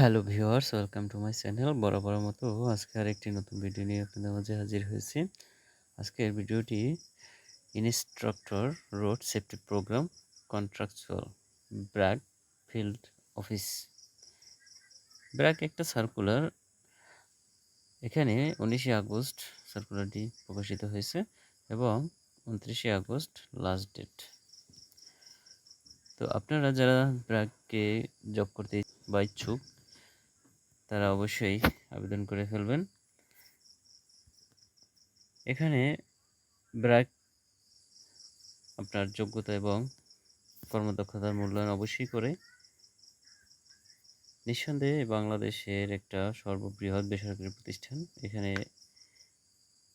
Hello viewers, welcome to my channel. বরাবর মতো আজকে আরেকটি নতুন ভিডিও নিয়ে আপনাদের মাঝে হাজির হয়েছি। আজকের ভিডিওটি instructor road safety programme contractual BRAC field office BRAC একটা সার্কুলার এখানে উনিশে আগস্ট সার্কুলারটি প্রকাশিত হয়েছে এবং উনত্রিশে আগস্ট লাস্ট ডেট তো আপনারা যারা ব্র্যাককে জব করতে বা ইচ্ছুক তারা অবশ্যই আবেদন করে ফেলবেন। এখানে ব্র্যাক আপনার যোগ্যতা এবং কর্মদক্ষতার মূল্যায়ন অবশ্যই করে। নিঃসন্দেহে বাংলাদেশের একটা সর্ববৃহৎ বেসরকারি প্রতিষ্ঠান। এখানে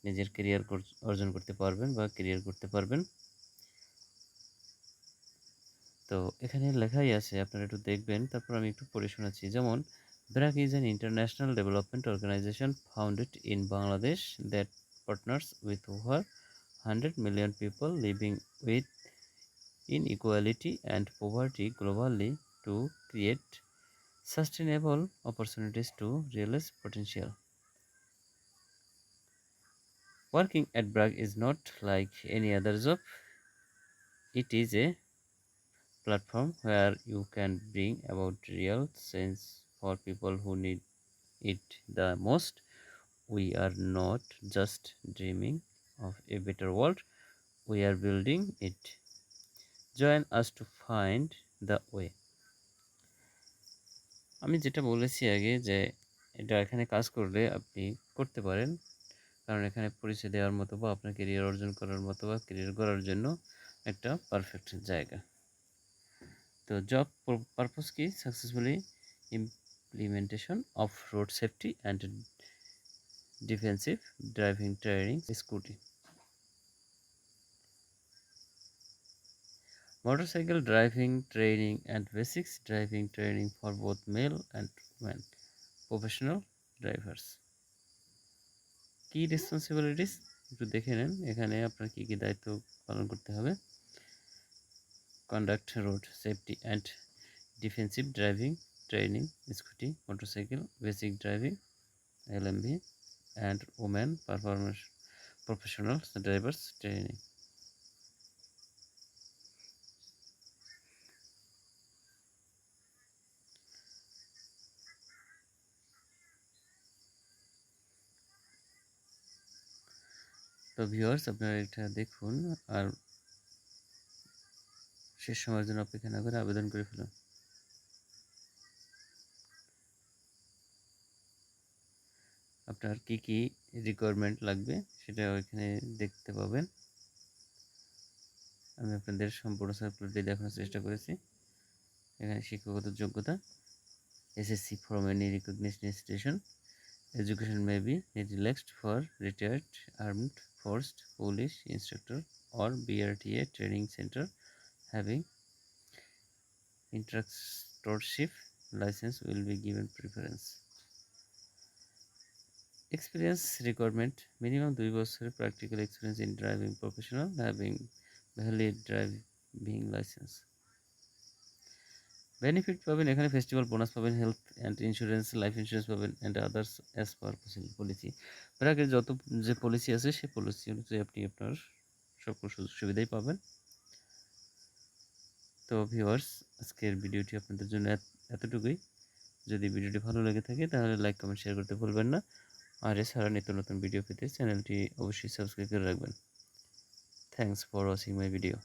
নিজের কেরিয়ার অর্জন করতে পারবেন বা কেরিয়ার করতে পারবেন। তো এখানে লেখাই আছে, আপনারা একটু দেখবেন, তারপর আমি একটু পড়ে শোনাচ্ছি। যেমন BRAC is an international development organization founded in Bangladesh that partners with over 100 million people living with inequality and poverty globally to create sustainable opportunities to realize potential. Working at BRAC is not like any other job. It is a platform where you can bring about real change for people who need it the most. We are not just dreaming of a better world, we are building it. Join us to find the way. আমি যেটা বলেছি আগে যে এটা এখানে কাজ করলে আপনি করতে পারেন কারণ এখানে পরিচয় দেওয়ার মতো বা আপনার কেরিয়ার অর্জন করার মতো বা কেরিয়ার করার জন্য একটা পারফেক্ট জায়গা তো জব পারপোজ কি successfully implementation of road safety and defensive driving training scooty motorcycle driving training and basics driving training for both male and women professional drivers কি রেসপন্সিবিলিটিস একটু দেখে নেন এখানে আপনার কী কী দায়িত্ব পালন করতে হবে conduct road safety and defensive driving training, scooty, motorcycle, basic driving, LMB, and women performance professional drivers training. তো ভিউয়ার্স আপনারা এটা দেখুন আর শেষ সময়ের জন্য অপেক্ষা না করে আবেদন করে ফেলুন আপনার কি কি রিকোয়ারমেন্ট লাগবে সেটা ওইখানে দেখতে পাবেন। আমি আপনাদের সম্পূর্ণ সার্কুলারটি দেখানোর চেষ্টা করেছি। এখানে শিক্ষাগত যোগ্যতা SSC from any recognition institution education may be relaxed for retired armed forced police instructor or BRTA training centre having instructorship licence will be given preference experience requirement minimum দুই বছরের practical experience in driving professional having valid driving licence benefit পাবেন এখানে festival bonus পাবেন health and insurance life insurance পাবেন and others as per policy ব্র্যাকের যত যে policy আছে সেই পলিসি অনুযায়ী আপনি আপনার সকল সুযোগ সুবিধাই পাবেন। তো ভিউয়ার্স আজকের ভিডিওটি আপনাদের জন্য এতটুকুই। যদি ভিডিওটি ভালো লেগে থাকে, তাহলে লাইক কমেন্ট শেয়ার করতে ভুলবেন না। আর এছাড়া নিত্য নতুন ভিডিও পেতে চ্যানেলটি অবশ্যই সাবস্ক্রাইব করে রাখবেন। Thanks for watching my video